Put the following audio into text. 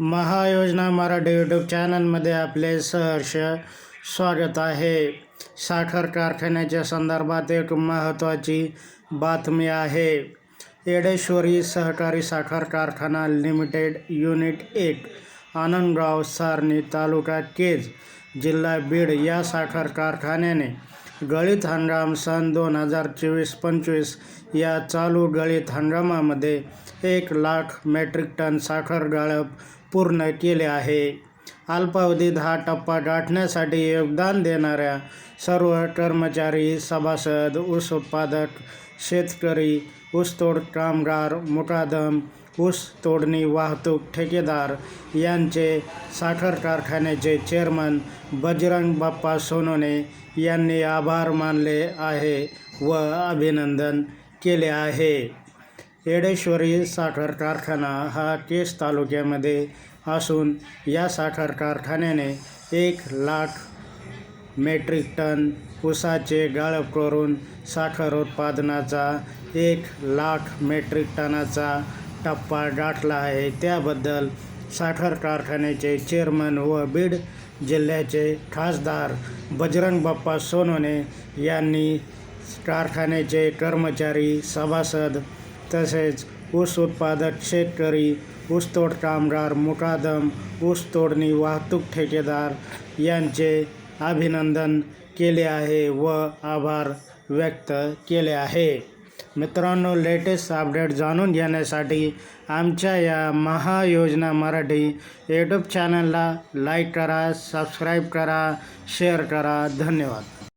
महायोजना Marathi YouTube चॅनलमध्ये आपले सहर्ष स्वागत आहे. साखर कारखान्याच्या संदर्भात एक महत्त्वाची बातमी आहे. येडेश्वरी सहकारी साखर कारखाना लिमिटेड युनिट एक आनंदगाव सारणी तालुका केज जिल्हा बीड या साखर कारखान्याने गळीत हंगाम सन दोन हजार चोवीस पंचवीस या चालू गळीत हंगामामध्ये एक लाख मेट्रिक टन साखर गाळप पूर्ण केले आहे. अल्पावधीत हा टप्पा गाठण्यासाठी योगदान देणाऱ्या सर्व कर्मचारी सभासद ऊस उत्पादक शेतकरी ऊसतोड कामगार मुकादम ऊस तोडणी वाहतूक ठेकेदार यांचे साखर कारखान्याचे चेअरमन बजरंग बाप्पा सोनोने यांनी आभार मानले आहे व अभिनंदन केले आहे. येडेश्वरी साखर कारखाना हा केस तालुक्यामध्ये असून या साखर कारखान्याने एक लाख मेट्रिक टन ऊसाचे गाळप करून साखर उत्पादनाचा एक लाख मेट्रिक टनाचा टप्पा गाठला आहे. त्याबद्दल साखर कारखान्याचे चेअरमन व बीड जिल्ह्याचे खासदार बजरंग बाप्पा सोनवणे यांनी कारखान्याचे कर्मचारी सभासद तसेच ऊस उत्पादक शेतकरी ऊसतोड कामगार मुकादम ऊस तोडणी वाहतूक ठेकेदार यांचे अभिनंदन केले आहे व आभार व्यक्त केले आहे. मित्रांनो लेटेस्ट अपडेट जाणून घेण्यासाठी आमच्या या महायोजना मराठी यूट्यूब चॅनलला लाईक करा सबस्क्राईब करा शेअर करा. धन्यवाद.